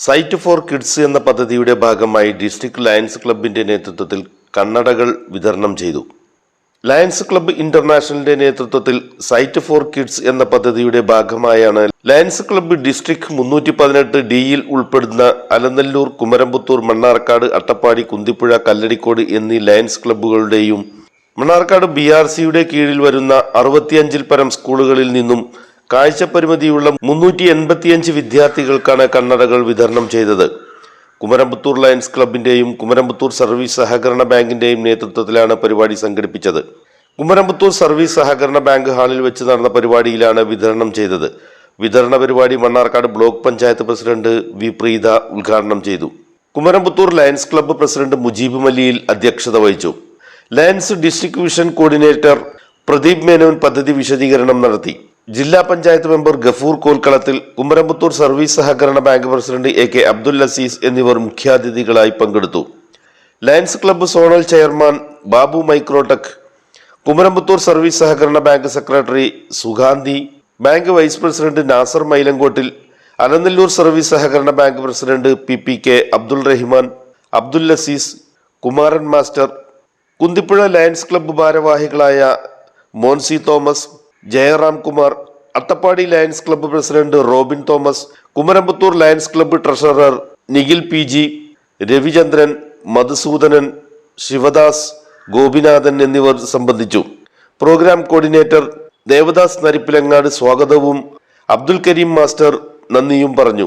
Site for kids എന്ന പദ്ധതിയുടെ ഭാഗമായി ഡിസ്ട്രിക്ട് ലയൺസ് ക്ലബിന്റെ നേതൃത്വത്തിൽ കണ്ണടകൾ വിതരണം ചെയ്തു. ലയൺസ് ക്ലബ്ബ് ഇന്റർനാഷണലിന്റെ നേതൃത്വത്തിൽ സൈറ്റ് ഫോർ കിഡ്സ് എന്ന പദ്ധതിയുടെ ഭാഗമായാണ് ലയൺസ് ക്ലബ്ബ് ഡിസ്ട്രിക്ട് മുന്നൂറ്റി പതിനെട്ട് ഡിയിൽ ഉൾപ്പെടുന്ന അലനല്ലൂർ കുമരമ്പത്തൂർ മണ്ണാർക്കാട് അട്ടപ്പാടി കുന്തിപ്പുഴ കല്ലടിക്കോട് എന്നീ ലയൺസ് ക്ലബ്ബുകളുടെയും മണ്ണാർക്കാട് ബി ആർ സിയുടെ കീഴിൽ വരുന്ന അറുപത്തിയഞ്ചിൽ പരം സ്കൂളുകളിൽ നിന്നും കാഴ്ചപരിമിതിയുള്ള മുന്നൂറ്റി എൺപത്തിയഞ്ച് വിദ്യാർത്ഥികൾക്കാണ് കണ്ണടകൾ വിതരണം ചെയ്തത്. കുമരമ്പത്തൂർ ലയൺസ് ക്ലബിന്റെയും കുമരമ്പത്തൂർ സർവീസ് സഹകരണ ബാങ്കിന്റെയും നേതൃത്വത്തിലാണ് പരിപാടി സംഘടിപ്പിച്ചത്. കുമരമ്പത്തൂർ സർവീസ് സഹകരണ ബാങ്ക് ഹാളിൽ വെച്ച് നടന്ന പരിപാടിയിലാണ് വിതരണം ചെയ്തത്. വിതരണ പരിപാടി Mannarkkad block panchayat president V Preetha ഉദ്ഘാടനം ചെയ്തു. Kumaramputhur Lions club president Mujeeb Maliyil അധ്യക്ഷത വഹിച്ചു. Lions district vision coordinator Pradeep Menon പദ്ധതി വിശദീകരണം നടത്തി. ജില്ലാ പഞ്ചായത്ത് മെമ്പർ ഗഫൂർ കോൽക്കളത്തിൽ കുമരമ്പത്തൂർ സർവീസ് സഹകരണ bank president A K Abdul Azeez എന്നിവർ മുഖ്യാതിഥികളായി പങ്കെടുത്തു. Lions club zonal chairman Babu Microtech Kumaramputhur service സഹകരണ bank secretary Suganthi bank vice president Nasar Mylankottil Ananthallur service സഹകരണ bank president P P K Abdul Rahman Abdul Azeez Kumaran master Kunthipuzha Lions club ഭാരവാഹികളായ Moncy Thomas Jayaram Kumar Attappadi Lions club president Robin Thomas Kumaramputhur Lions club treasurer Nikhil P G Ravichandran Madhusoodanan Sivadas Gopinathan എന്നിവർ സംബന്ധിച്ചു. Programme coordinator Devdas നരിപ്പിലങ്ങാട് സ്വാഗതവും Abdul Kareem master നന്ദിയും പറഞ്ഞു.